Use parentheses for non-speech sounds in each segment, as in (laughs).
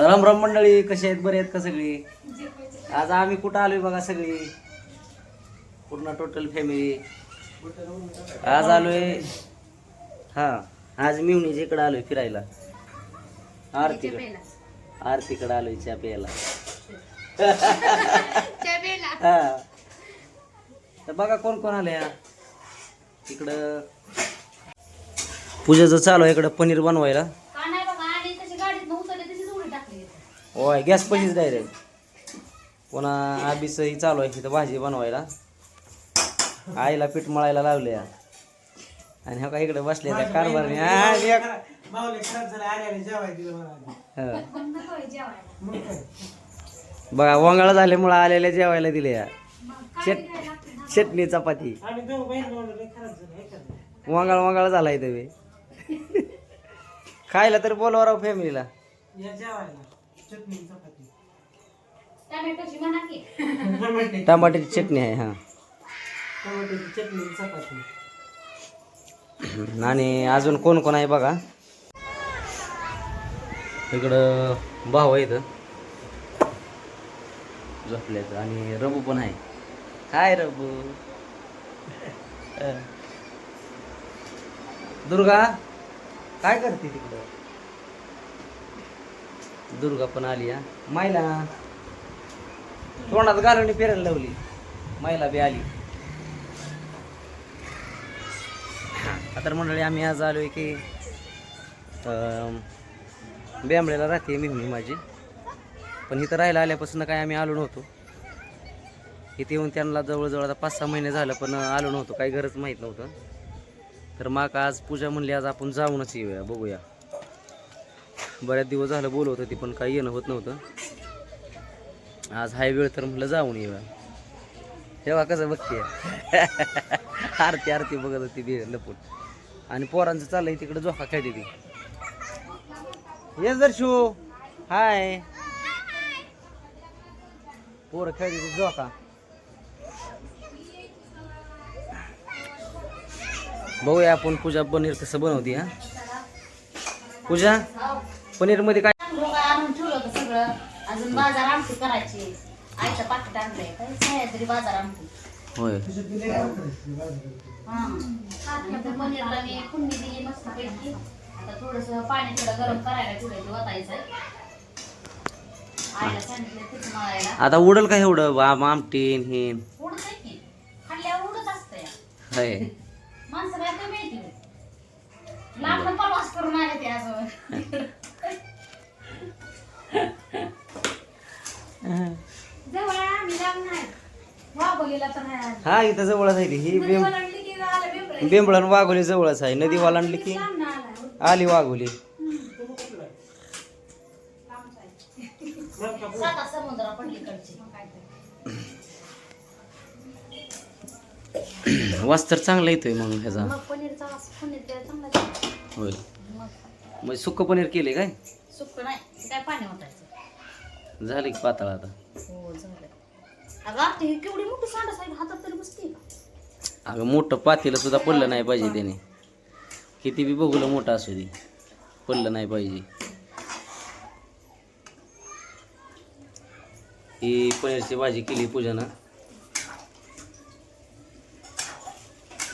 राम राम मंडळी कशी आहेत? बरे आहेत का सगळी? आज आम्ही कुठं आलोय बघा सगळी? पूर्ण टोटल फॅमिली आज आलोय हा आज मिवणीच्या इकडं आलोय फिरायला. आरतीकडे. आरतीकडे आलोय चहा प्यायला. हा. तर बघा कोण कोण आले इकडं पूजेचं चालू आहे इकडं पनीर बनवायला. होय गॅस पशीच डायरेक्ट पुन्हा आबीसही चालू आहे तिथं भाजी बनवायला. आईला पीठ मळायला लावले आणि हा का इकडे बसले त्या. हं. बघा वंगाळ झाल्यामुळं आलेल्या जेवायला दिले. या चट चटणी चपाती. वंगाळ वंगाळ झालाय तुम्ही (laughs) खायला तर बोलवा राव फॅमिलीला टमाट्याची चटणी आहे हा. आणि अजून कोण कोण आहे बघा? इकडं भाऊ आहे इथं झोपल्याचं आणि रबू पण आहे. हाय रबू. दुर्गा काय करते तिकडं? दुर्गा पण आली हा. मायला तोंडात घालवणी पेरायला लावली. मायला बी आली. आता मंडळी आम्ही आज आलोय की बेंबळ्याला राहते मी माझी. पण इथं राहायला आल्यापासून काय आम्ही आलो नव्हतो. इथे येऊन त्यांना जवळजवळ आता पाच सहा महिने झालं पण आलो नव्हतो. काही गरज माहीत नव्हतं. तर मग आज पूजा म्हणली आज आपण जाऊनच येऊया बघूया. बऱ्याच दिवस झालं बोलवत होती पण काही येणं होत नव्हतं. आज हाय वेळ तर म्हटलं जाऊन येऊया. तेव्हा कसं बघते. (laughs) आरती आरती बघत होती बी लपून. आणि पोरांचं चाललंय तिकडे झोका खेळते ती. Yes Darshu hi. पोरं खेळते झोका. बघूया आपण पूजा पनीर कसं बनवते हा? पूजा? पनीरमध्ये काय आणून ठेवलं होतं सगळं. अजून बाजार आमटी करायची. आईचं पाकिट आणलंय. सह्याद्री बाजार आमटी. होय. हा. नंतर पनीरला मी कुंडी दिली मस्त पैकी आता थोडस पाणी थोडं गरम करायला ठेवलं ते वतायचं. आईला सांगितलं पीठ मळायला. आता उडल का एवढं? आम आमटीन हे. उडत आहे की. खाल्ल्यावर उडत असतं या. होय. माणसं काय लांब प्रवास करून आले ते (laughs) हा इथं जवळच आहे ती. ही बेंब. बेंबळण वाघोली जवळच आहे. नदी वालांडली की आला. वाघोली. साता समुद्र पडलीकडची वास तर चांगला येतोय मग ह्याचा. मग पनीरचा वास पनीर त्याला चांगला लागतो. होय. मग म्हणजे सुक्क पनीर केले काय? सुक्क नाही ते काय पाणी होतायचं झाले की पातळ आता? हो झालं. अगं आता ही केवढी मोठी सांडा साहेब हातात तरी बसते का? अगं मोठं पातेलं सुद्धा पडलं नाही पाहिजे त्याने. किती बी बघूलं मोठं असू दे. पडलं नाही पाहिजे. ही पनीरची भाजी केली पूजानं.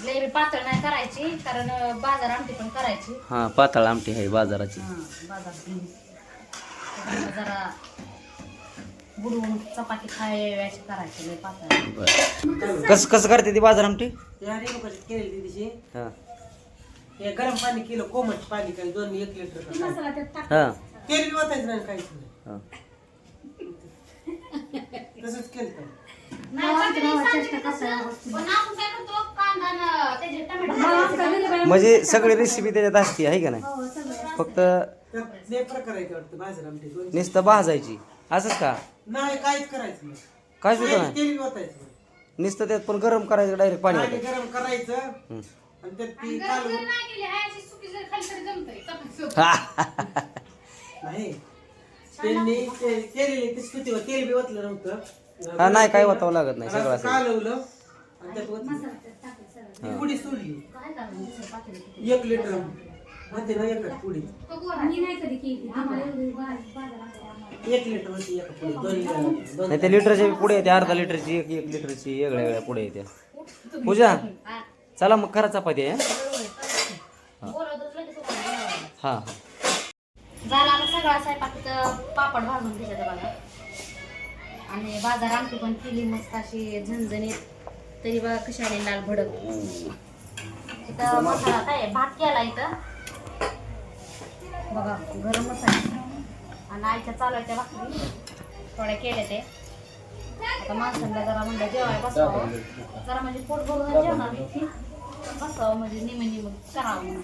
लय बी पातळ नाही करायची कारण अं, बाजार आमटी पण करायची. हां पातळ आमटी आहे बाजाराची. हा, बाजार त्याच्यामुळं जरा बुडवून चपाती खायची करायची लय पातळ. कसं कसं करते ती बाजार आमटी? केलेली दिवशी हां. हे गरम पाणी केलं कोमट पाणी काही दोन एक लिटर हां. तेल वाचायचं नाही काहीच नाही. हां. तसंच केलं. नाही, म्हणजे सगळी रेसिपी त्याच्यात असते आहे का नाही? फक्त नुसतं भाजायची. असंच का? नाही काहीच करायचं काय सुद्धा नाही? तेल. नुसतं त्यात पण गरम करायचं डायरेक्ट पाणी गरम करायचं हं. आणि त्यात ती कालवून नाही तेलने ते- केलेली ती स्थिती होती. तेल बी ओतलं नव्हतं. हा नाही काय वाटावं लागत नाही सगळं असं कालवलं आणि त्यात ओतलं. ती पुडी सोडली एक लिटर. मध्ये ना एकच पुडी मी नाही कधी केली. आम्हाला एवढी बाजार आमटी एक लिटर होती एक पुढे. दोन लिटर दोन नाही त्या लिटरच्या पुढे येते अर्धा लिटरची एक एक लिटरची वेगळ्या वेगळ्या पुढे येते. पूजा हा. चला मग खरा चपाती आहे बोलवतच लगेच उभा राहावं. हां हां. झाला आता सगळा स्वयंपाक पापड भाजून त्याच्यात बघा. आणि बाजार आमटी पण केली मस्त अशी झणझणीत. तरी बघा कशी आली लाल भडक. इथं मसाला काय भात केला इथं. बघा गरम मसाला आणि आईच्या चालू आहे त्या भाकरी थोड्या केल्या ते आता माणसांना जरा म्हणलं जेवायला बसवावं जरा म्हणजे पोट भरून जेवणार नाही बसवावं म्हणजे निम निम करावं म्हणून.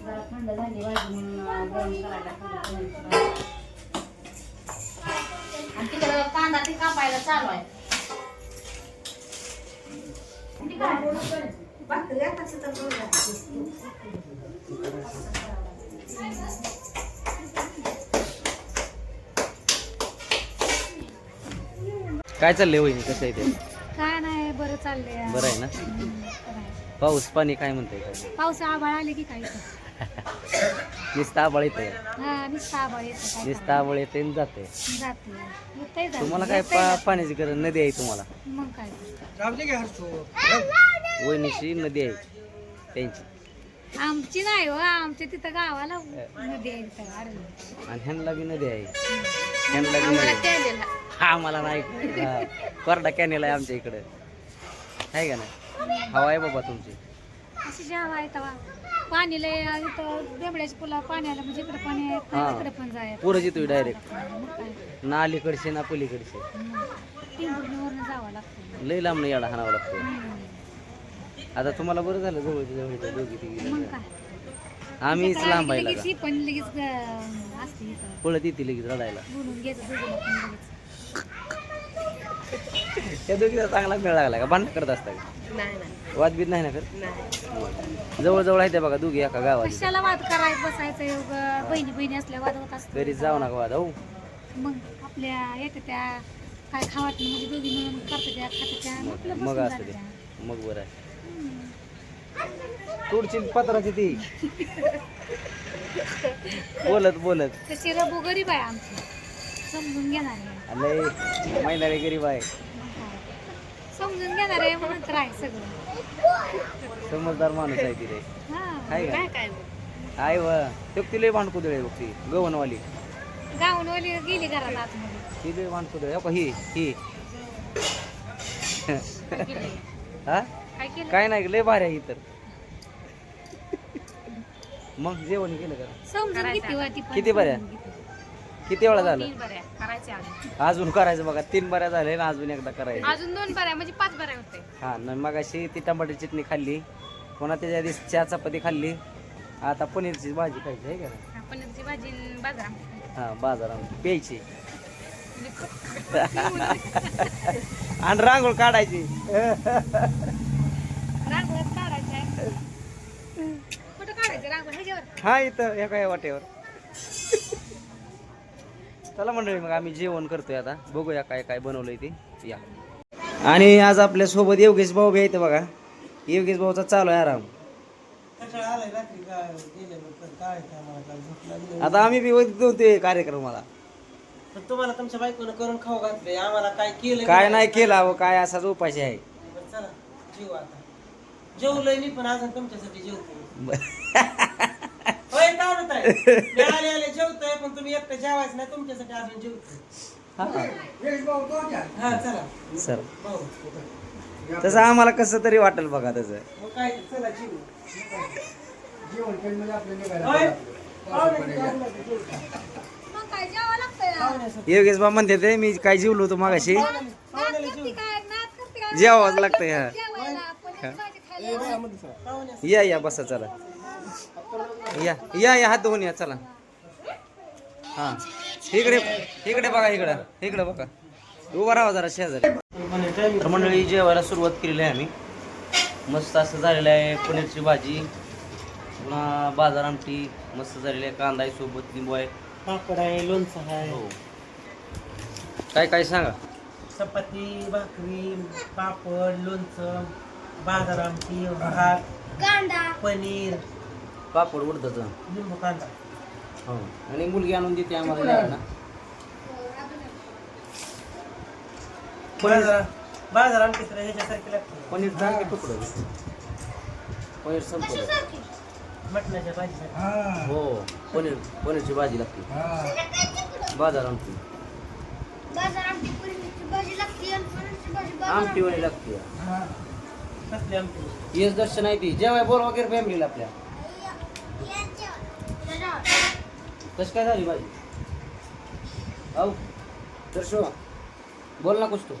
जरा थंड झाली भाजी म्हणून गरम करायला. आणि तिकडं कांदा ते कापायला चालू आहे. किती काय? काय चाललंय वहिनी? कसं आहे ते? काय नाही बरं चाललंय. बरं आहे ना? पाऊस पाणी काय म्हणतंय काय? पाऊस आभाळ आले की काय? नुसतं आबाळ येते हा नुसतं आभाळ येतं काय नुसतं आबाळ येते आणि जाते करायचं? जाते येतंय जाते. तुम्हाला काय येतंय पा. पाण्याची गरज? नदी आहे तुम्हाला. मग काय? वहिनीची नदी आहे. त्यांची. आमची नाही हो आमच्या तिथं गावाला नदी आहे तिथं आडवी. आणि ह्यांना बी नदी आहे. ह्यांना बी नदी आम्हाला आहे. हा मला नाही. हा. कोरडा कॅनेल आहे आमच्या इकडे. आहे का नाही? हवा आहे बाबा तुमची. अशी जेव्हा आहे तेव्हा पाणी लय इथं बेंबड्याच्या पुला पाणी आलं म्हणजे इकडे पाणी हा. नाही तिकडे पण जायचं पुरं येतोय डायरेक्ट मग काय? ना अलीकडचे ना पलीकडचे. जावं लागतं. लई लांब येडा हाणावा लागतो. आता तुम्हाला बरं झालं जवळच्या जवळ दोघी मग तिघी काय? आम्हीच लांब आहे लगेच लागा ही पण लगेच ग- असते इथं. पळत येते लगेच रडायला. बोलून घ्यायचं दोघीला पण लगेच. त्या दोघीचा चांगला मेळ लागला का? भांडण करत असता का? वादबीत नाही. ना करत जवळ जवळ आहे त्या बघा दोघी एका गावात कशाला वाद करायचं बसायचं एवढं बहिणी बहिणी असल्या वाद होत असतो घरी जाऊ नका वाद हो. मग आपल्या येते त्या काय खावात म्हणजे दोघी मिळून करते त्या खाते त्या मग मग असू दे. मग बरं आहे. तुडची पत्राची ती. बोलत बोलत. तशी रबू गरीब आहे आमची. समजून घेणार लय गरीब आहे. काय. समजून घेणार आहे म्हणून तर आहे सगळं. समजदार माणूस आहे तिथे हा आहे का? काय आहे व. ते ती लय भांडकुदळ आहे बघ ती गवनवाली गाऊनवाली गेली घरात आतमध्ये. ती लय भांडकुदळ आहे. हो ही. ही हा? काय केलं काय नाही लय भारी आहे ही तर. मग जेवण केलं का? समजून घेते वा ती पण किती बऱ्या? समजून. किती वेळा झालं? बऱ्या. करायचे अजून अजून करायचं बघा. तीन बऱ्या झाले ना अजून एकदा करायचं. अजून दोन बऱ्या म्हणजे पाच बऱ्या होते. हा न मग अशी ती टमाटर चटणी खाल्ली. पुन्हा त्याच्या आधी चहा चपाती खाल्ली. आता पनीरची भाजी खायची आहे का? पनीरची भाजी बाजार. हा बाजारात प्यायची. (laughs) आणि रांगोळ काढायची रांगोळ्यात काढायचं आहे कुठं काढायचं रांगोळ ह्याच्यावर हा इथं या काय वाटेवर. चला मंडळी मग आम्ही जेवण करतोय आता. बघूया काय काय बनवलंय ते. या. आणि आज आपल्यासोबत योगेश भाऊ बी येते बघा. योगेश भाऊचा चालू आहे आराम. आता आम्ही बी होतो ते कार्यक्रमाला. तुम्हाला तुमच्या बायकोनं करून खाऊ घातलंय. आम्हाला काय केलं काय नाही केलं अहो काय असाच उपाशी आहे. चला जेवू आता. जेवलोय मी पण अजून तुमच्यासाठी जेवतो. होय काय होत आहे? (laughs) मी आले आले जेवतोय पण तुम्ही एकटं जेवायचं नाही तुमच्यासाठी अजून जेवतो. हा हा. चला. सर भाऊ तसं आम्हाला कसं तरी वाटेल बघा तसं मग काय ते, चला जेवू. होय? पाहुणे, पाहुणे, जेवू. मग काय जेवावं लागतंय? ना. पाहुण्यासाठी. योगेश भाऊ म्हणते ते मी काय जेवलो होतो मागाशी. काय? नाद करते काय? जेवावंच लागतंय हा. जेवायला. या या बसा चला. या या या हात धुवून या चला. हा. इकडे इकडे बघा इकडं. इकडे बघा. उभा राहा जरा शेजारी. तर मंडळी जेवायला सुरुवात केलेली आहे आम्ही. मस्त असं झालेलं आहे. पनीरची भाजी पुन्हा बाजार आमटी मस्त झालेली आहे. कांदा आहे सोबत लिंबू आहे. पापड आहे लोणचं आहे. हो. काय काय सांगा? चपाती भाकरी पापड लोणचं. बाजार आमटी भात पनीर. पापड उडदाचं. लिंबू कांदा. हो. आणि मुलगी आणून देते आम्हाला द्यायला. बाजार बाजार आणखी तर ह्याच्यासारखी लागते. पनीर सारखे तुकडं? पनीर संपलं मटणाच्या भाजीसाठी हो. पनीर पनीरची भाजी लागते. बाजार आमटी आमटी वणी लागते कसली आमटी येस दर्शन आहे ती. जेवाय बोल वगैरे फॅमिलीला आपल्या. कशी काय झाली भाजी औ दर्शो बोल ना कुछ तू.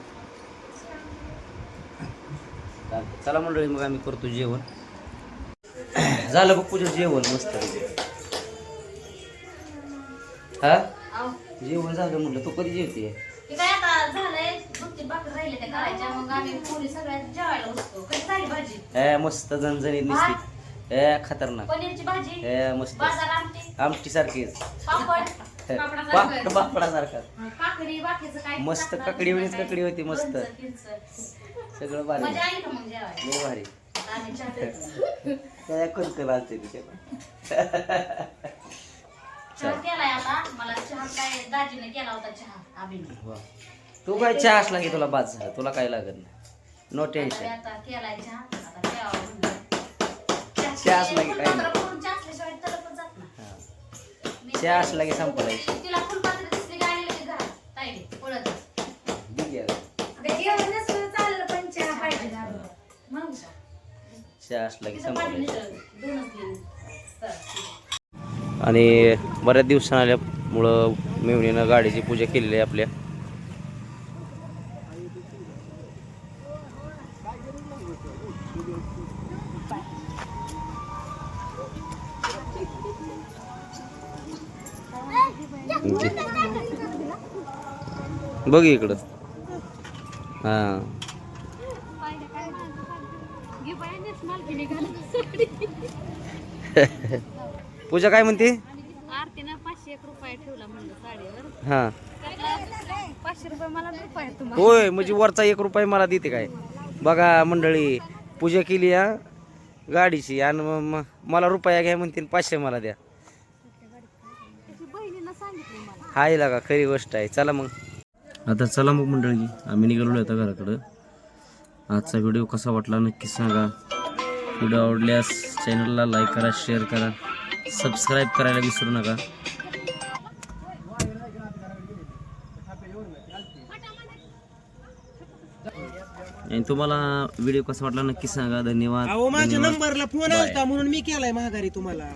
चला मंडळी मग आम्ही करतो जेवण. झालं बघ पूजा जेवण मस्त. हा? अहो, जेवण झालं म्हटलं तू कधी जेवते दोन तीन भाकरी राहिले त्या करायच्या मग आम्ही पोरी सगळ्या जेवायला बसतो कशी झाली भाजी? ए मस्त झणझणीत निसती. ए खतरनाक. पनीरची भाजी? ए मस्त. बाजार आमटी? आमटी सारखीच. पापड? (laughs) पापड पापडासारखा. काकडी बाकीचं काय मस्त टाकणार? ककडी नाही, वळीच काय ककडी होती मस्त. लोणचं. सगळं भारी. मजा आली का मग जेवायला? लय भारी. आता आम्ही चहा पितो. (laughs) काय चहा केलाय आता. मला चहा काय दाजीने केला होता चहा वा. तू काय चहा असला की तुला बाद झाला. तुला काय लागत नाही. नो टेन्शन चहा. असला की काही नाही. चहा असला की संपलाय. तिला फुलपात्र दिसली की आली लगेच घरात. ताईने पळत जेवण नसलं चाललं पण चहा असला की तर. आणि बऱ्याच दिवसानं आल्यामुळं मेवणीनं गाडीची पूजा केलेली आहे आपल्या. बघ इकडं. हां. पूजा काय म्हणते? आरतीनं पाचशे एक रुपये ठेवला म्हणलं साडीवर. हां. त्यातला पाचशे रुपये मला रुपये तुम्हाला. होय म्हणजे वरचा एक रुपये मला देते काय. बघा मंडळी पूजा केली हा. गाडीची आणि म- मला रुपया घ्या म्हणते पाचशे मला द्या. त्याची बहिणीनं सांगितलं मला. हाय लागा खरी गोष्ट आहे. चला मग. आता चला मग मंडळी आम्ही निघालो आता घराकडं. आजचा व्हिडिओ कसा वाटला नक्की सांगा. व्हिडिओ आवडल्यास चॅनलला लाईक करा शेअर करा सबस्क्राईब करायला विसरू नका. आणि तुम्हाला व्हिडिओ कसा वाटला नक्की सांगा. धन्यवाद. माझ्या. नंबरला फोन. आलता म्हणून मी केलाय महागारी तुम्हाला.